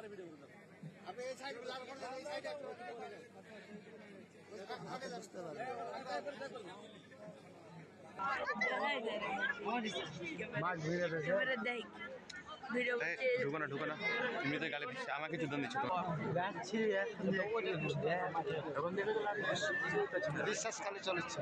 ওই আগে আসতে পারবেন আপনি এই সাইড লাল করে এই সাইডে একটু করে দেন। আগে আসতে ভিডিও গালি দিচ্ছি আমাকে চুদন দিচ্ছ বিশ্বাস খালি চলেছে।